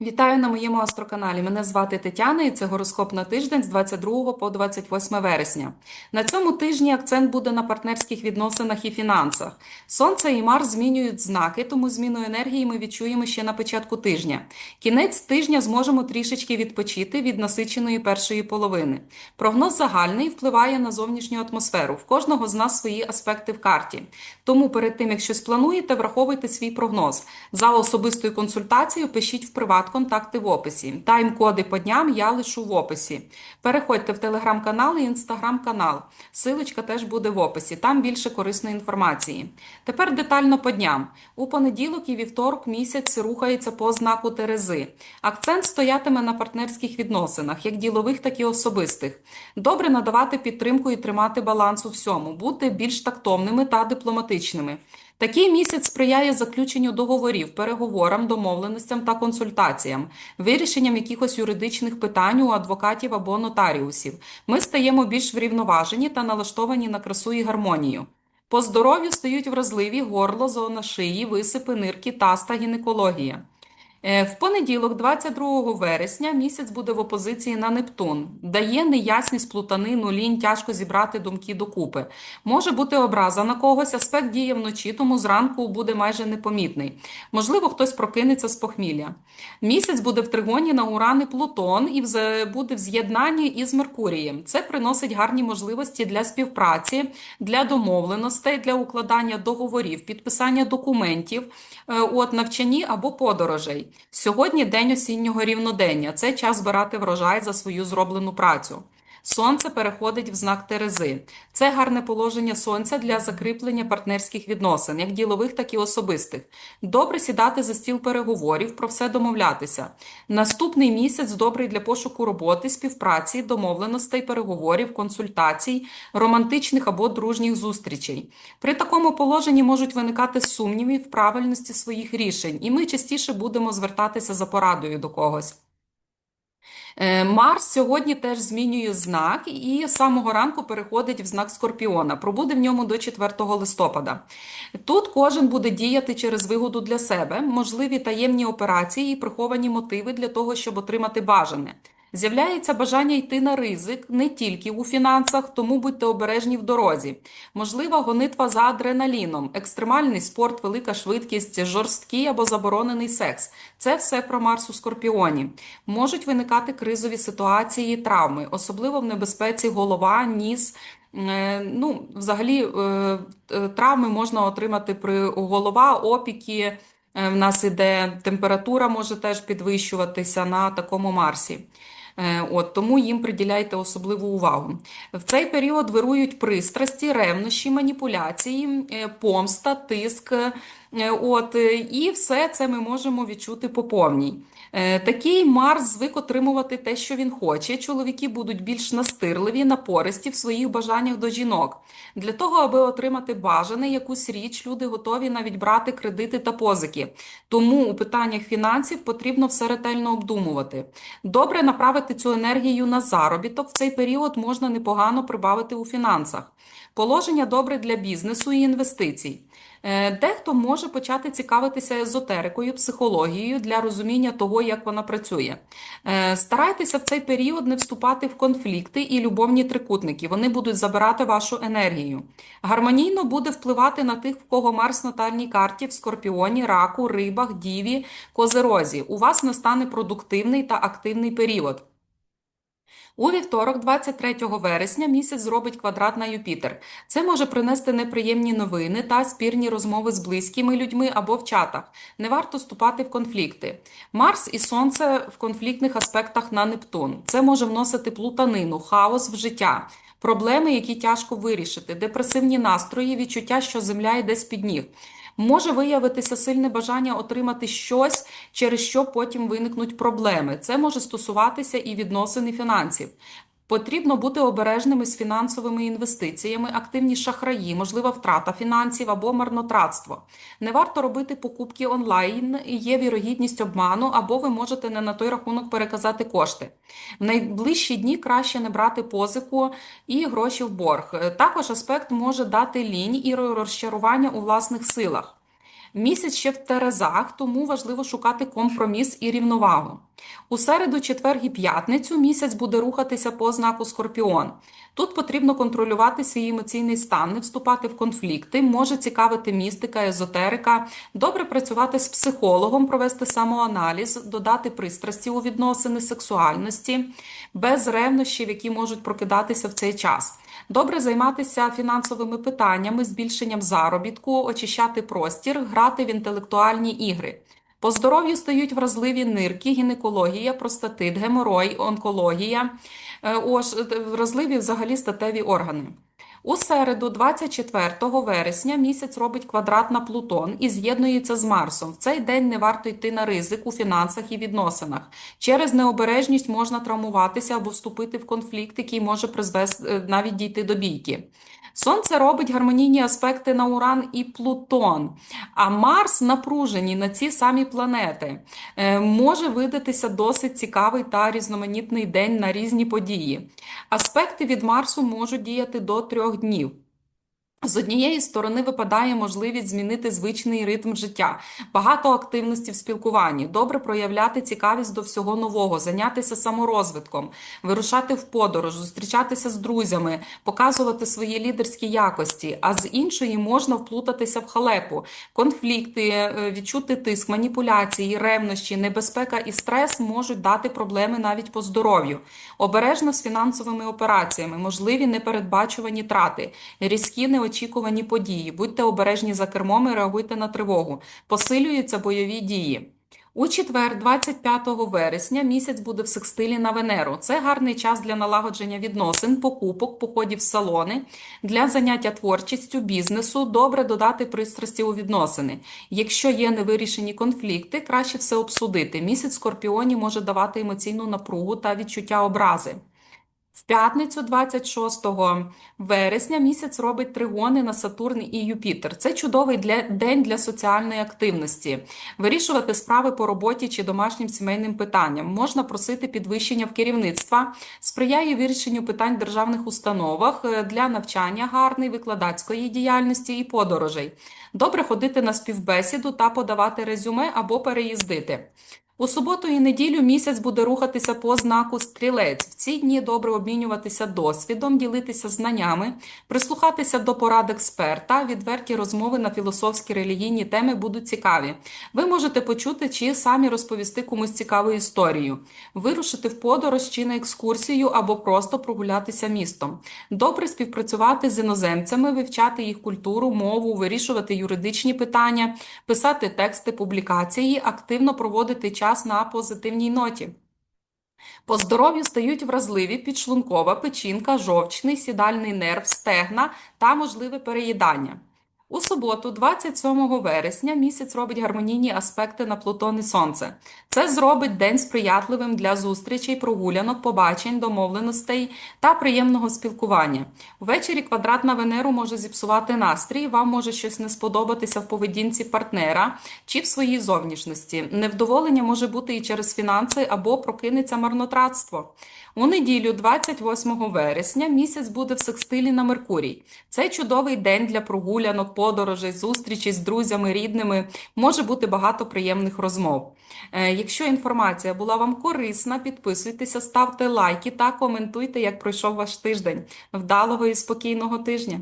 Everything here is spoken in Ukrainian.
Вітаю на моєму астроканалі. Мене звати Тетяна і це гороскоп на тиждень з 22 по 28 вересня. На цьому тижні акцент буде на партнерських відносинах і фінансах. Сонце і Марс змінюють знаки, тому зміну енергії ми відчуємо ще на початку тижня. Кінець тижня зможемо трішечки відпочити від насиченої першої половини. Прогноз загальний впливає на зовнішню атмосферу. В кожного з нас свої аспекти в карті. Тому перед тим, як щось плануєте, враховуйте свій прогноз. За особистою консультацією пишіть в приват контакти в описі. Тайм-коди по дням я лишу в описі. Переходьте в телеграм-канал і інстаграм-канал. Силочка теж буде в описі. Там більше корисної інформації. Тепер детально по дням. У понеділок і вівторок місяць рухається по знаку Терези. Акцент стоятиме на партнерських відносинах, як ділових, так і особистих. Добре надавати підтримку і тримати баланс у всьому, бути більш тактовними та дипломатичними. Такий місяць сприяє заключенню договорів, переговорам, домовленостям та консультаціям, вирішенням якихось юридичних питань у адвокатів або нотаріусів. Ми стаємо більш врівноважені та налаштовані на красу і гармонію. По здоров'ю стають вразливі горло, зона шиї, висипи, нирки, таста, гінекологія. Е, В понеділок, 22 вересня, місяць буде в опозиції на Нептун. Дає неясність, плутанину, лінь, тяжко зібрати думки докупи. Може бути образа на когось, аспект діє вночі, тому зранку буде майже непомітний. Можливо, хтось прокинеться з похмілля. Місяць буде в тригоні на Уран і Плутон і буде в з'єднанні із Меркурієм. Це приносить гарні можливості для співпраці, для домовленостей, для укладання договорів, підписання документів, е, от навчанні або подорожей. Сьогодні день осіннього рівнодення. Це час збирати врожай за свою зроблену працю. Сонце переходить в знак Терези. Це гарне положення сонця для закріплення партнерських відносин, як ділових, так і особистих. Добре сідати за стіл переговорів, про все домовлятися. Наступний місяць добрий для пошуку роботи, співпраці, домовленостей, переговорів, консультацій, романтичних або дружніх зустрічей. При такому положенні можуть виникати сумніви в правильності своїх рішень, і ми частіше будемо звертатися за порадою до когось. Е, Марс сьогодні теж змінює знак і самого ранку переходить в знак Скорпіона. Пробуде в ньому до 4 листопада. Тут кожен буде діяти через вигоду для себе, можливі таємні операції і приховані мотиви для того, щоб отримати бажане. З'являється бажання йти на ризик не тільки у фінансах, тому будьте обережні в дорозі. Можлива гонитва за адреналіном, екстремальний спорт, велика швидкість, жорсткий або заборонений секс. Це все про Марс у Скорпіоні. Можуть виникати кризові ситуації, травми, особливо в небезпеці голова, ніс. Е, Ну, взагалі, е, е, травми можна отримати при голова, опіки. В нас іде температура може теж підвищуватися на такому Марсі. Е, От, тому їм приділяйте особливу увагу. В цей період вирують пристрасті, ревнощі, маніпуляції, е, помста, тиск. Е, От, е, і все це ми можемо відчути по повній. Е, Такий Марс звик отримувати те, що він хоче. Чоловіки будуть більш настирливі, напористі в своїх бажаннях до жінок. Для того, аби отримати бажане якусь річ, люди готові навіть брати кредити та позики. Тому у питаннях фінансів потрібно все ретельно обдумувати. Добре направити цю енергію на заробіток. В цей період можна непогано прибавити у фінансах. Положення добре для бізнесу і інвестицій. Е, Дехто може почати цікавитися езотерикою, психологією для розуміння того, як вона працює. Е, Старайтеся в цей період не вступати в конфлікти і любовні трикутники. Вони будуть забирати вашу енергію. Гармонійно буде впливати на тих, в кого Марс в натальній карті в Скорпіоні, Раку, Рибах, Діві, Козерозі. У вас настане продуктивний та активний період. У вівторок, 23 вересня, місяць зробить квадрат на Юпітер. Це може принести неприємні новини та спірні розмови з близькими людьми або в чатах. Не варто вступати в конфлікти. Марс і Сонце в конфліктних аспектах на Нептун. Це може вносити плутанину, хаос в життя. Проблеми, які тяжко вирішити, депресивні настрої, відчуття, що земля йде з-під ніг. Може виявитися сильне бажання отримати щось, через що потім виникнуть проблеми. Це може стосуватися і відносин і фінансів. Потрібно бути обережними з фінансовими інвестиціями, активні шахраї, можлива втрата фінансів або марнотратство. Не варто робити покупки онлайн, є вірогідність обману, або ви можете не на той рахунок переказати кошти. В найближчі дні краще не брати позику і гроші в борг. Також аспект може дати лінь і розчарування у власних силах. Місяць ще в Терезах, тому важливо шукати компроміс і рівновагу. У середу, четвер і п'ятницю місяць буде рухатися по знаку Скорпіон. Тут потрібно контролювати свій емоційний стан, не вступати в конфлікти, може цікавити містика, езотерика, добре працювати з психологом, провести самоаналіз, додати пристрасті у відносини сексуальності, без ревнощів, які можуть прокидатися в цей час. Добре займатися фінансовими питаннями, збільшенням заробітку, очищати простір, грати в інтелектуальні ігри. По здоров'ю стають вразливі нирки, гінекологія, простатит, геморой, онкологія, е, е, вразливі взагалі статеві органи. У середу, 24 вересня, місяць робить квадрат на Плутон і з'єднується з Марсом. В цей день не варто йти на ризик у фінансах і відносинах. Через необережність можна травмуватися або вступити в конфлікт, який може призвести е, навіть дійти до бійки. Сонце робить гармонійні аспекти на Уран і Плутон, а Марс напружені на ці самі планети. Е, Може видатися досить цікавий та різноманітний день на різні події. Аспекти від Марсу можуть діяти до трьох днів. З однієї сторони випадає можливість змінити звичний ритм життя, багато активності в спілкуванні, добре проявляти цікавість до всього нового, зайнятися саморозвитком, вирушати в подорож, зустрічатися з друзями, показувати свої лідерські якості. А з іншої можна вплутатися в халепу, конфлікти, е, відчути тиск, маніпуляції, ревнощі, небезпека і стрес можуть дати проблеми навіть по здоров'ю. Обережно з фінансовими операціями, можливі непередбачувані трати, різкі неочікувані події. Будьте обережні за кермом і реагуйте на тривогу. Посилюються бойові дії. У четвер, 25 вересня, місяць буде в секстилі на Венеру. Це гарний час для налагодження відносин, покупок, походів в салони, для заняття творчістю, бізнесу. Добре додати пристрасті у відносини. Якщо є невирішені конфлікти, краще все обсудити. Місяць Скорпіоні може давати емоційну напругу та відчуття образи. В п'ятницю, 26 вересня, місяць робить тригони на Сатурн і Юпітер. Це чудовий для, день для соціальної активності. Вирішувати справи по роботі чи домашнім сімейним питанням. Можна просити підвищення в керівництва, сприяє вирішенню питань в державних установах е, для навчання гарний, викладацької діяльності і подорожей. Добре ходити на співбесіду та подавати резюме або переїздити. У суботу і неділю місяць буде рухатися по знаку стрілець. В ці дні добре обмінюватися досвідом, ділитися знаннями, прислухатися до порад експерта. Відверті розмови на філософські релігійні теми будуть цікаві. Ви можете почути чи самі розповісти комусь цікаву історію, вирушити в подорож чи на екскурсію або просто прогулятися містом. Добре співпрацювати з іноземцями, вивчати їх культуру, мову, вирішувати юридичні питання, писати тексти, публікації, активно проводити час на позитивній ноті. По здоров'ю стають вразливі підшлункова, печінка, жовчний, сідальний нерв, стегна та можливе переїдання. У суботу, 27 вересня, місяць робить гармонійні аспекти на Плутон і Сонце. Це зробить день сприятливим для зустрічей, прогулянок, побачень, домовленостей та приємного спілкування. Ввечері квадрат на Венеру може зіпсувати настрій, вам може щось не сподобатися в поведінці партнера чи в своїй зовнішності. Невдоволення може бути і через фінанси або прокинеться марнотратство. У неділю, 28 вересня, місяць буде в секстилі на Меркурій. Це чудовий день для прогулянок, подорожей, зустрічей з друзями, рідними. Може бути багато приємних розмов. Е, Якщо інформація була вам корисна, підписуйтеся, ставте лайки та коментуйте, як пройшов ваш тиждень. Вдалого і спокійного тижня!